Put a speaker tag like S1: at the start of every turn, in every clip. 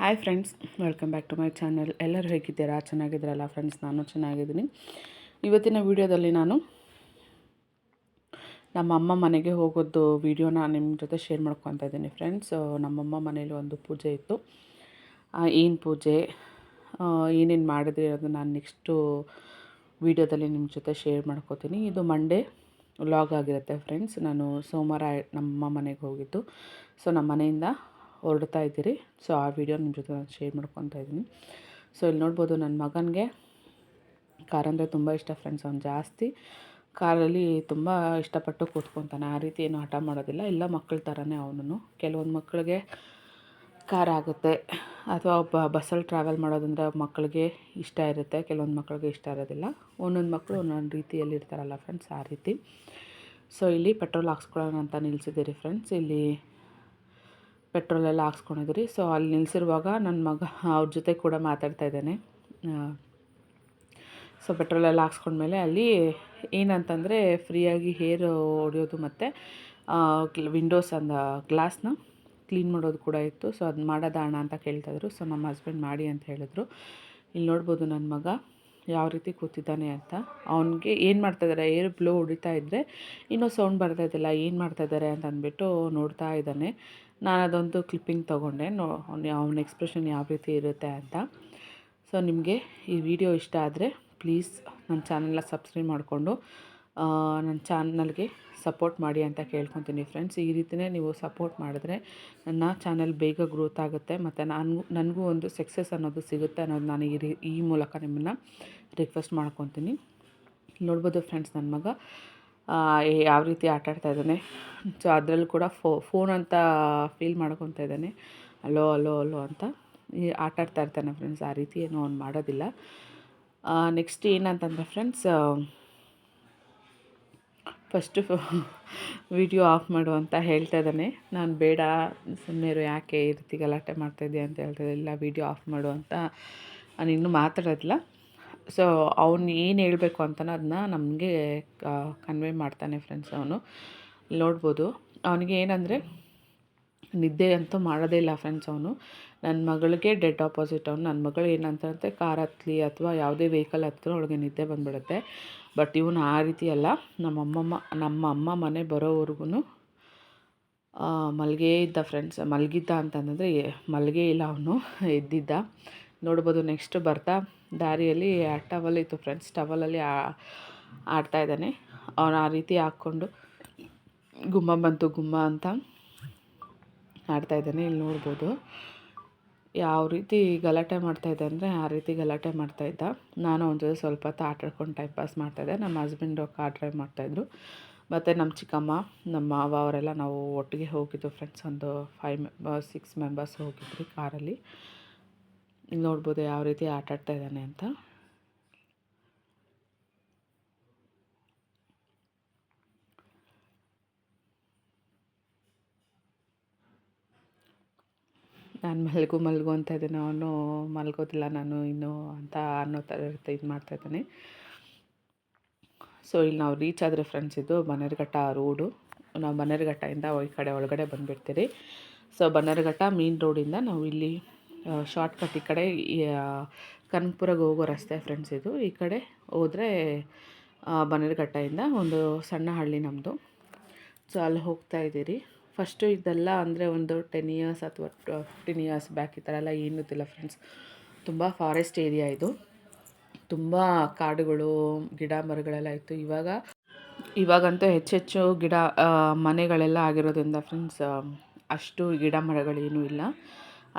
S1: Hi friends welcome back to my channel ಎಲ್ಲರೂ ಹೇಗಿದ್ದೀರಾ? ಚೆನ್ನಾಗಿದ್ದೀರಲ್ಲ friends ನಾನು ಚೆನ್ನಾಗಿದ್ದೀನಿ. ಇವತ್ತಿನ ವಿಡಿಯೋದಲ್ಲಿ ನಾನು ನಮ್ಮ ಅಮ್ಮ ಮನೆಗೆ ಹೋಗೋದು ವಿಡಿಯೋನ ನಿಮ್ಮ ಜೊತೆ ಶೇರ್ ಮಾಡ್ಕೊತಾ ಇದ್ದೀನಿ ಫ್ರೆಂಡ್ಸ್ ನಮ್ಮಮ್ಮ ಮನೇಲಿ ಒಂದು ಪೂಜೆ ಇತ್ತು. ಏನು ಪೂಜೆ? ಏನೇನು ಮಾಡಿದ್ರಿ ಅನ್ನೋದು ನಾನು ನೆಕ್ಸ್ಟು ವಿಡಿಯೋದಲ್ಲಿ ನಿಮ್ಮ ಜೊತೆ ಶೇರ್ ಮಾಡ್ಕೋತೀನಿ. ಇದು ಮಂಡೇ ವ್ಲಾಗ್ ಆಗಿರುತ್ತೆ ಫ್ರೆಂಡ್ಸ್ ನಾನು ಸೋಮವಾರ ನಮ್ಮ ಮನೆಗೆ ಹೋಗಿದ್ದು. ಸೊ ನಮ್ಮ ಮನೆಯಿಂದ ಹೊರಡ್ತಾ ಇದ್ದೀರಿ. ಸೊ ಆ ವಿಡಿಯೋ ನಿಮ್ಮ ಜೊತೆ ನಾನು ಶೇರ್ ಮಾಡ್ಕೊತಾ ಇದ್ದೀನಿ. ಸೊ ಇಲ್ಲಿ ನೋಡ್ಬೋದು ನನ್ನ ಮಗನಿಗೆ ಕಾರ್ ಅಂದರೆ ತುಂಬ ಇಷ್ಟ ಫ್ರೆಂಡ್ಸ್ ಅವ್ನು ಜಾಸ್ತಿ. ಕಾರಲ್ಲಿ ತುಂಬ ಇಷ್ಟಪಟ್ಟು ಕೂತ್ಕೊತಾನೆ. ಆ ರೀತಿ ಏನು ಹಠ ಮಾಡೋದಿಲ್ಲ. ಎಲ್ಲ ಮಕ್ಕಳ ಥರನೇ ಅವನು ಕೆಲವೊಂದು ಮಕ್ಕಳಿಗೆ ಕಾರ್ ಆಗುತ್ತೆ. ಅಥವಾ ಬಸ್ಸಲ್ಲಿ ಟ್ರಾವೆಲ್ ಮಾಡೋದಂದರೆ ಮಕ್ಕಳಿಗೆ ಇಷ್ಟ ಇರುತ್ತೆ. ಕೆಲವೊಂದು ಮಕ್ಕಳಿಗೆ ಇಷ್ಟ ಇರೋದಿಲ್ಲ. ಒಂದೊಂದು ಮಕ್ಕಳು ಒಂದೊಂದು ರೀತಿಯಲ್ಲಿ ಇರ್ತಾರಲ್ಲ ಫ್ರೆಂಡ್ಸ್ ಆ ರೀತಿ. ಸೊ ಇಲ್ಲಿ ಪೆಟ್ರೋಲ್ ಹಾಕ್ಸ್ಕೊಳ್ಳೋಣ ಅಂತ ನಿಲ್ಲಿಸಿದ್ದೀರಿ ಫ್ರೆಂಡ್ಸ್ ಇಲ್ಲಿ ಪೆಟ್ರೋಲೆಲ್ಲ ಹಾಕ್ಸ್ಕೊಂಡಿದ್ರಿ ಸೊ ಅಲ್ಲಿ ನಿಲ್ಲಿಸಿರುವಾಗ ನನ್ನ ಮಗ ಅವ್ರ ಜೊತೆ ಕೂಡ ಮಾತಾಡ್ತಾ ಇದ್ದಾನೆ. ಸೊ ಪೆಟ್ರೋಲೆಲ್ಲ ಹಾಕ್ಸ್ಕೊಂಡ್ಮೇಲೆ ಅಲ್ಲಿ ಏನಂತಂದರೆ ಫ್ರೀಯಾಗಿ ಹೇರ್ ಹೊಡೆಯೋದು ಮತ್ತು ವಿಂಡೋಸ್ ಅಂದ ಗ್ಲಾಸ್ನ ಕ್ಲೀನ್ ಮಾಡೋದು ಕೂಡ ಇತ್ತು. ಸೊ ಅದು ಮಾಡೋದಣ ಅಂತ ಕೇಳ್ತಾಯಿದ್ರು ಸೊ ನಮ್ಮ ಹಸ್ಬೆಂಡ್ ಮಾಡಿ ಅಂತ ಹೇಳಿದ್ರು. ಇಲ್ಲಿ ನೋಡ್ಬೋದು ನನ್ನ ಮಗ ಯಾವ ರೀತಿ ಕೂತಿದ್ದಾನೆ ಅಂತ. ಅವನಿಗೆ ಏನು ಮಾಡ್ತಾಯಿದ್ದಾರೆ ಏರ್ ಬ್ಲೋ ಹೊಡಿತಾ ಇದ್ದರೆ ಇನ್ನೂ ಸೌಂಡ್ ಬರ್ತಾ ಇದ್ದಿಲ್ಲ. ಏನು ಮಾಡ್ತಾಯಿದ್ದಾರೆ ಅಂತ ಅಂದ್ಬಿಟ್ಟು ನೋಡ್ತಾ ಇದ್ದಾನೆ. ನಾನು ಅದೊಂದು ಕ್ಲಿಪ್ಪಿಂಗ್ ತೊಗೊಂಡೆ. ನೋ, ಅವನ ಎಕ್ಸ್ಪ್ರೆಷನ್ ಯಾವ ರೀತಿ ಇರುತ್ತೆ ಅಂತ. ಸೊ ನಿಮಗೆ ಈ ವಿಡಿಯೋ ಇಷ್ಟ ಆದರೆ ಪ್ಲೀಸ್ ನನ್ನ ಚಾನಲ್ನ ಸಬ್ಸ್ಕ್ರೈಬ್ ಮಾಡಿಕೊಂಡು ನನ್ನ ಚಾನಲ್ಗೆ ಸಪೋರ್ಟ್ ಮಾಡಿ ಅಂತ ಕೇಳ್ಕೊತೀನಿ ಫ್ರೆಂಡ್ಸ್ ಈ ರೀತಿಯೇ ನೀವು ಸಪೋರ್ಟ್ ಮಾಡಿದ್ರೆ ನನ್ನ ಚಾನಲ್ ಬೇಗ ಗ್ರೋತ್ ಆಗುತ್ತೆ ಮತ್ತು ನಾನು ನನಗೂ ಒಂದು ಸಕ್ಸಸ್ ಅನ್ನೋದು ಸಿಗುತ್ತೆ ಅನ್ನೋದು ನಾನು ಈ ರೀ, ಈ ಮೂಲಕ ನಿಮ್ಮನ್ನು ರಿಕ್ವೆಸ್ಟ್ ಮಾಡ್ಕೊತೀನಿ. ನೋಡ್ಬೋದು ಫ್ರೆಂಡ್ಸ್ ನನ್ನ ಮಗ. ಯಾವ ರೀತಿ ಆಟ ಆಡ್ತಾ ಇದ್ದಾನೆ. ಸೊ ಅದರಲ್ಲೂ ಕೂಡ ಫೋನ್ ಅಂತ ಫೀಲ್ ಮಾಡ್ಕೊತಾ ಇದ್ದಾನೆ. ಅಲೋ ಅಲೋ ಅಲೋ ಅಂತ. ಆಟ ಆಡ್ತಾ ಇರ್ತಾನೆ ಫ್ರೆಂಡ್ಸ್ ಆ ರೀತಿ ಏನೂ ಅವ್ನು ಮಾಡೋದಿಲ್ಲ. ನೆಕ್ಸ್ಟ್ ಏನಂತಂದರೆ ಫ್ರೆಂಡ್ಸ್ ಫಸ್ಟು ವಿಡಿಯೋ ಆಫ್ ಮಾಡು ಅಂತ ಹೇಳ್ತಾ ಇದ್ದಾನೆ. ನಾನು ಬೇಡ ಸುಮ್ಮನೆ ಯಾಕೆ ಈ ರೀತಿ ಗಲಾಟೆ ಮಾಡ್ತಾಯಿದ್ದೆ ಅಂತ ಹೇಳ್ತಾ ಇಲ್ಲ ವಿಡಿಯೋ ಆಫ್ ಮಾಡು ಅಂತ. ನಾನು ಇನ್ನೂ ಮಾತಾಡೋದಿಲ್ಲ. ಸೊ ಅವ್ನು ಏನು ಹೇಳಬೇಕು ಅಂತನೋ ಅದನ್ನ ನಮಗೆ ಕನ್ವೆ ಮಾಡ್ತಾನೆ ಫ್ರೆಂಡ್ಸ್ ಅವನು. ನೋಡ್ಬೋದು. ಅವನಿಗೆ ಏನಂದರೆ, ನಿದ್ದೆ ಅಂತೂ ಮಾಡೋದೇ ಇಲ್ಲ ಫ್ರೆಂಡ್ಸ್ ಅವನು. ನನ್ನ ಮಗಳಿಗೆ ಡೆಡ್ ಆಪೋಸಿಟ್ ಅವನು. ನನ್ನ ಮಗಳು ಏನಂತಂದರೆ ಕಾರ್ ಹತ್ತಲಿ ಅಥವಾ ಯಾವುದೇ ವೆಹಿಕಲ್ ಹತ್ತಿರ ಅವಳಿಗೆ ನಿದ್ದೆ ಬಂದುಬಿಡುತ್ತೆ. ಬಟ್ ಇವನು ಆ ರೀತಿ ಅಲ್ಲ. ನಮ್ಮಮ್ಮ ನಮ್ಮ ಅಮ್ಮ ಮನೆ ಬರೋವರೆಗೂ ಮಲ್ಗೇ ಇದ್ದ ಫ್ರೆಂಡ್ಸ್ ಮಲಗಿದ್ದ ಅಂತಂದರೆ ಮಲ್ಗೇ ಇಲ್ಲ ಅವನು. ಎದ್ದಿದ್ದ. ನೋಡ್ಬೋದು ನೆಕ್ಸ್ಟ್ ಬರ್ತಾ ದಾರಿಯಲ್ಲಿ ಟವಲ್ ಇತ್ತು ಫ್ರೆಂಡ್ಸ್. ಟವಲಲ್ಲಿ ಆಡ್ತಾ ಇದ್ದಾನೆ. ಅವನು ಆ ರೀತಿ ಹಾಕ್ಕೊಂಡು ಗುಮ್ಮ ಬಂತು, ಗುಮ್ಮ ಅಂತ ಆಡ್ತಾ ಇದ್ದಾನೆ. ಇಲ್ಲಿ ನೋಡ್ಬೋದು ಯಾವ ರೀತಿ ಗಲಾಟೆ ಮಾಡ್ತಾಯಿದ್ದೆ ಅಂದರೆ ಆ ರೀತಿ ಗಲಾಟೆ ಮಾಡ್ತಾಯಿದ್ದ ನಾನು ಅವನ ಜೊತೆ ಸ್ವಲ್ಪ ಹೊತ್ತು ಆಟ ಆಡ್ಕೊಂಡು ಟೈಮ್ ಪಾಸ್ ಮಾಡ್ತಾಯಿದ್ದೆ ನಮ್ಮ ಹಸ್ಬೆಂಡು ಕಾರ್ ಡ್ರೈವ್ ಮಾಡ್ತಾಯಿದ್ರು ಮತ್ತು ನಮ್ಮ ಚಿಕ್ಕಮ್ಮ, ನಮ್ಮ ಮಾವ ಅವರೆಲ್ಲ ನಾವು ಒಟ್ಟಿಗೆ ಹೋಗಿದ್ದು ಫ್ರೆಂಡ್ಸ್ ಒಂದು ಫೈವ್ ಸಿಕ್ಸ್ ಮೆಂಬರ್ಸ್ ಹೋಗಿದ್ವಿ ಕಾರಲ್ಲಿ ನೋಡ್ಬೋದು ಯಾವ ರೀತಿ ಆಟ ಆಡ್ತಾ ಇದ್ದಾನೆ ಅಂತ. ನಾನು ಮಲಗು ಮಲಗು ಅಂತ ಇದ್ದೀನಿ. ಅವನು ಮಲ್ಗೋದಿಲ್ಲ ನಾನು ಇನ್ನು ಅಂತ ಅನ್ನೋ ಥರ ಇದು ಮಾಡ್ತಾಯಿದ್ದಾನೆ ಸೊ ಇಲ್ಲಿ ನಾವು ರೀಚ್ ಆದರೆ ಫ್ರೆಂಡ್ಸ್ ಇದು ಬನ್ನೇರುಘಟ್ಟ ರೋಡು ನಾವು ಬನ್ನೇರುಘಟ್ಟದಿಂದ ಈ ಕಡೆ ಒಳಗಡೆ ಬಂದುಬಿಡ್ತೀರಿ. ಸೊ ಬನ್ನೇರುಘಟ್ಟ ಮೀನ್ ರೋಡಿಂದ ನಾವು ಇಲ್ಲಿ ಶಾರ್ಟ್ಕಟ್ ಈ ಕಡೆ ಕನಕಪುರಗೆ ಹೋಗೋ ರಸ್ತೆ ಫ್ರೆಂಡ್ಸ್ ಇದು. ಈ ಕಡೆ ಹೋದರೆ ಬನ್ನೇರುಘಟ್ಟದಿಂದ ಒಂದು ಸಣ್ಣ ಹಳ್ಳಿ ನಮ್ಮದು ಸೊ ಅಲ್ಲಿ ಹೋಗ್ತಾ ಇದ್ದೀರಿ. ಫಸ್ಟು ಇದೆಲ್ಲ ಅಂದರೆ ಒಂದು ಟೆನ್ ಇಯರ್ಸ್ ಅಥವಾ ಫಿಫ್ಟೀನ್ ಇಯರ್ಸ್ ಬ್ಯಾಕ್ ಈ ಥರ ಎಲ್ಲ ಏನೂ ಇಲ್ಲ ಫ್ರೆಂಡ್ಸ್ ತುಂಬ ಫಾರೆಸ್ಟ್ ಏರಿಯಾ ಇದು. ತುಂಬ ಕಾಡುಗಳು, ಗಿಡ ಮರಗಳೆಲ್ಲ ಇತ್ತು. ಇವಾಗ, ಇವಾಗಂತೂ ಹೆಚ್ಚೆಚ್ಚು ಗಿಡ ಮನೆಗಳೆಲ್ಲ ಆಗಿರೋದ್ರಿಂದ ಫ್ರೆಂಡ್ಸ್ ಅಷ್ಟು ಗಿಡ ಮರಗಳೇನೂ ಇಲ್ಲ.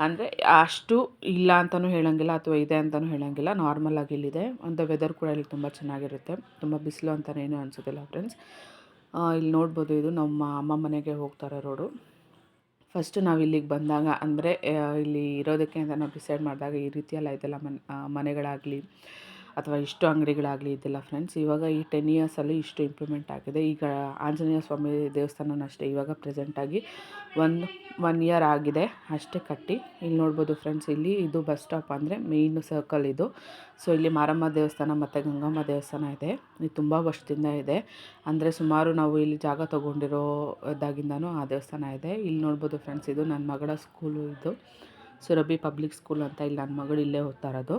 S1: ಅಂದರೆ ಅಷ್ಟು ಇಲ್ಲ ಅಂತಲೂ ಹೇಳೋಂಗಿಲ್ಲ ಅಥವಾ ಇದೆ ಅಂತಲೂ ಹೇಳೋಂಗಿಲ್ಲ. ನಾರ್ಮಲಾಗಿ ಇಲ್ಲಿದೆ. ಅಂತ ವೆದರ್ ಕೂಡ ಇಲ್ಲಿ ತುಂಬ ಚೆನ್ನಾಗಿರುತ್ತೆ. ತುಂಬ ಬಿಸಿಲು ಅಂತಲೇನೂ ಅನಿಸೋದಿಲ್ಲ ಫ್ರೆಂಡ್ಸ್ ಇಲ್ಲಿ ನೋಡ್ಬೋದು ಇದು ನಮ್ಮ ಅಮ್ಮ ಮನೆಗೆ ಹೋಗ್ತಾರೆ ರೋಡು ಫಸ್ಟು ನಾವು ಇಲ್ಲಿಗೆ ಬಂದಾಗ ಅಂದರೆ ಇಲ್ಲಿ ಇರೋದಕ್ಕೆ ಅಂತ ನಾವು ಡಿಸೈಡ್ ಮಾಡಿದಾಗ ಈ ರೀತಿಯೆಲ್ಲ ಇದೆಲ್ಲ ಮನೆ ಮನೆಗಳಾಗಲಿ ಅಥವಾ ಇಷ್ಟು ಅಂಗಡಿಗಳಾಗಲಿ ಇದೆಲ್ಲ ಫ್ರೆಂಡ್ಸ್ ಇವಾಗ ಈ ಟೆನ್ ಇಯರ್ಸಲ್ಲಿ ಇಷ್ಟು ಇಂಪ್ರೂವ್ಮೆಂಟ್ ಆಗಿದೆ. ಈಗ ಆಂಜನೇಯ ಸ್ವಾಮಿ ದೇವಸ್ಥಾನನೂ ಅಷ್ಟೇ, ಇವಾಗ ಪ್ರೆಸೆಂಟಾಗಿ ಒಂದು ಒನ್ ಇಯರ್ ಆಗಿದೆ ಅಷ್ಟೇ ಕಟ್ಟಿ. ಇಲ್ಲಿ ನೋಡ್ಬೋದು ಫ್ರೆಂಡ್ಸ್ ಇಲ್ಲಿ ಇದು ಬಸ್ ಸ್ಟಾಪ್ ಅಂದರೆ ಮೇಯ್ನ್ ಸರ್ಕಲ್ ಇದು. ಸೊ ಇಲ್ಲಿ ಮಾರಮ್ಮ ದೇವಸ್ಥಾನ ಮತ್ತು ಗಂಗಮ್ಮ ದೇವಸ್ಥಾನ ಇದೆ. ಇದು ತುಂಬ ವರ್ಷದಿಂದ ಇದೆ. ಅಂದರೆ ಸುಮಾರು ನಾವು ಇಲ್ಲಿ ಜಾಗ ತೊಗೊಂಡಿರೋದಾಗಿಂದನೂ ಆ ದೇವಸ್ಥಾನ ಇದೆ. ಇಲ್ಲಿ ನೋಡ್ಬೋದು ಫ್ರೆಂಡ್ಸ್ ಇದು ನನ್ನ ಮಗಳ ಸ್ಕೂಲು ಇದು. ಸುರಭಿ ಪಬ್ಲಿಕ್ ಸ್ಕೂಲ್ ಅಂತ ಇಲ್ಲಿ ನನ್ನ ಮಗಳು ಇಲ್ಲೇ ಓದ್ತಾ ಇರೋದು.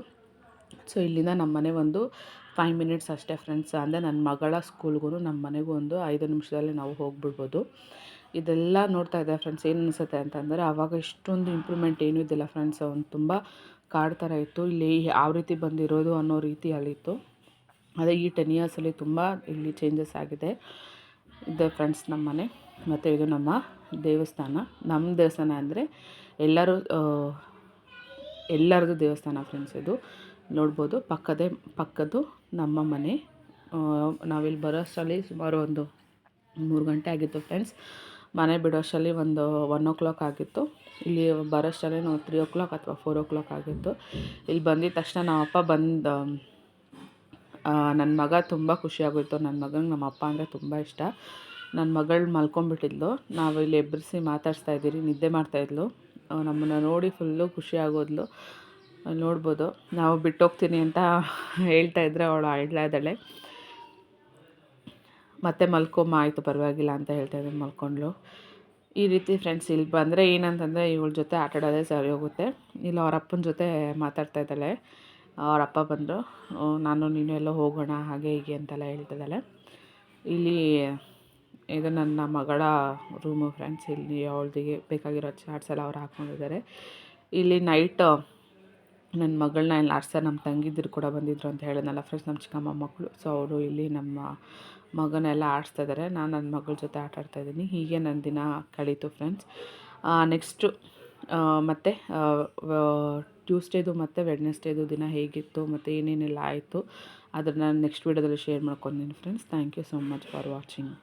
S1: ಸೊ, ಇಲ್ಲಿಂದ ನಮ್ಮ ಮನೆ ಒಂದು ಫೈವ್ ಮಿನಿಟ್ಸ್ ಅಷ್ಟೇ ಫ್ರೆಂಡ್ಸ್ ಅಂದರೆ ನನ್ನ ಮಗಳ ಸ್ಕೂಲ್ಗೂ ನಮ್ಮ ಮನೆಗೂ ಒಂದು ಐದು ನಿಮಿಷದಲ್ಲಿ ನಾವು ಹೋಗ್ಬಿಡ್ಬೋದು. ಇದೆಲ್ಲ ನೋಡ್ತಾ ಇದ್ದೆ ಫ್ರೆಂಡ್ಸ್ ಏನು ಅನಿಸುತ್ತೆ ಅಂತಂದರೆ ಆವಾಗ ಇಷ್ಟೊಂದು ಇಂಪ್ರೂವ್ಮೆಂಟ್ ಏನೂ ಇದ್ದಿಲ್ಲ ಫ್ರೆಂಡ್ಸ್ ಒಂದು ತುಂಬ ಕಾಡು ಥರ ಇತ್ತು. ಇಲ್ಲಿ ಯಾವ ರೀತಿ ಬಂದಿರೋದು ಅನ್ನೋ ರೀತಿ ಅಲ್ಲಿತ್ತು. ಅದೇ ಈ ಟೆನ್ ಇಯರ್ಸಲ್ಲಿ ತುಂಬ ಇಲ್ಲಿ ಚೇಂಜಸ್ ಆಗಿದೆ. ಇದೆ ಫ್ರೆಂಡ್ಸ್ ನಮ್ಮ ಮನೆ. ಮತ್ತು ಇದು ನಮ್ಮ ದೇವಸ್ಥಾನ. ನಮ್ಮ ದೇವಸ್ಥಾನ ಅಂದರೆ ಎಲ್ಲರೂ ಎಲ್ಲರದು ದೇವಸ್ಥಾನ ಫ್ರೆಂಡ್ಸ್ ಇದು. ನೋಡ್ಬೋದು. ಪಕ್ಕದೇ, ಪಕ್ಕದ್ದು ನಮ್ಮ ಮನೆ. ನಾವಿಲ್ಲಿ ಬರೋ ಅಷ್ಟರಲ್ಲಿ ಸುಮಾರು ಒಂದು ಮೂರು ಗಂಟೆ ಆಗಿತ್ತು ಫ್ರೆಂಡ್ಸ್. ಮನೆ ಬಿಡೋಷ್ಟರಲ್ಲಿ ಒಂದು ಒನ್ ಓ ಕ್ಲಾಕ್ ಆಗಿತ್ತು. ಇಲ್ಲಿ ಬರೋಷ್ಟರಲ್ಲಿ ನಾವು ತ್ರೀ ಓ ಕ್ಲಾಕ್ ಅಥವಾ ಫೋರ್ ಓ ಕ್ಲಾಕ್ ಆಗಿತ್ತು. ಇಲ್ಲಿ ಬಂದಿದ ತಕ್ಷಣ ನಮ್ಮ ಅಪ್ಪ ಬಂದು ನನ್ನ ಮಗ ತುಂಬ ಖುಷಿಯಾಗೋಯಿತು ನನ್ನ ಮಗನಿಗೆ ನಮ್ಮ ಅಪ್ಪ ಅಂದರೆ ತುಂಬ ಇಷ್ಟ. ನನ್ನ ಮಗಳು ಮಲ್ಕೊಂಡ್ಬಿಟ್ಟಿದ್ಲು. ನಾವು ಇಲ್ಲಿ ಎಬ್ಬರಿಸಿ ಮಾತಾಡ್ಸ್ತಾ ಇದ್ದೀರಿ, ನಿದ್ದೆ ಮಾಡ್ತಾಯಿದ್ಲು ನಮ್ಮನ್ನು ನೋಡಿ ಫುಲ್ಲು ಖುಷಿ ಆಗೋದ್ಲು. ನೋಡ್ಬೋದು. ನಾವು ಬಿಟ್ಟೋಗ್ತೀನಿ ಅಂತ ಹೇಳ್ತಾ ಇದ್ದರೆ ಅವಳು ಅಳ್ತಾ ಇದ್ದಾಳೆ. ಮತ್ತೆ ಮಲ್ಕೊಮ್ಮ, ಆಯಿತು ಪರವಾಗಿಲ್ಲ ಅಂತ ಹೇಳ್ತಾ ಇದ್ದೀನಿ ಮಲ್ಕೊಂಡ್ಳು. ಈ ರೀತಿ ಫ್ರೆಂಡ್ಸ್ ಇಲ್ಲಿ ಬಂದರೆ ಏನಂತಂದರೆ ಇವಳ ಜೊತೆ ಆಟ ಸರಿ ಹೋಗುತ್ತೆ. ಇಲ್ಲ ಅವ್ರ ಅಪ್ಪನ ಜೊತೆ ಮಾತಾಡ್ತಾ ಇದ್ದಾಳೆ. ಅವ್ರ ಅಪ್ಪ ಬಂದರು. ನಾನು ನೀನು ಎಲ್ಲೋ ಹೋಗೋಣ, ಹಾಗೆ ಹೀಗೆ ಅಂತೆಲ್ಲ ಹೇಳ್ತಿದ್ದಾಳೆ ಇಲ್ಲಿ ಇದು ನನ್ನ ಮಗಳ ರೂಮು ಫ್ರೆಂಡ್ಸ್ ಇಲ್ಲಿ ಅವಳಿಗೆ ಬೇಕಾಗಿರೋ ಚಾರ್ಟ್ಸ್ ಎಲ್ಲ ಅವ್ರು ಹಾಕ್ಕೊಂಡಿದ್ದಾರೆ. ಇಲ್ಲಿ ನೈಟ್ ನನ್ನ ಮಗಳನ್ನ ಇಲ್ಲಿ ಆಡ್ಸ ನಮ್ಮ ತಂಗಿದ್ರು ಕೂಡ ಬಂದಿದ್ದರು ಅಂತ ಹೇಳಿದ್ನಲ್ಲ ಫ್ರೆಂಡ್ಸ್ ನಮ್ಮ ಚಿಕ್ಕಮ್ಮ ಮಕ್ಕಳು. ಸೊ ಅವರು ಇಲ್ಲಿ ನಮ್ಮ ಮಗನೆಲ್ಲ ಆಡಿಸ್ತಾ ಇದ್ದಾರೆ ನಾನು ನನ್ನ ಮಗಳ ಜೊತೆ ಆಟ ಆಡ್ತಾಯಿದ್ದೀನಿ ಹೀಗೆ ನನ್ನ ದಿನ ಕಳೀತು ಫ್ರೆಂಡ್ಸ್ ನೆಕ್ಸ್ಟು ಮತ್ತು ಟ್ಯೂಸ್ಡೇದು ಮತ್ತು ವೆಡ್ನೆಸ್ಡೇದು ದಿನ ಹೇಗಿತ್ತು ಮತ್ತು ಏನೇನೆಲ್ಲ ಆಯಿತು ಅದನ್ನು ನಾನು ನೆಕ್ಸ್ಟ್ ವೀಡಿಯೋದಲ್ಲಿ ಶೇರ್ ಮಾಡ್ಕೊತೀನಿ friends thank you so much for watching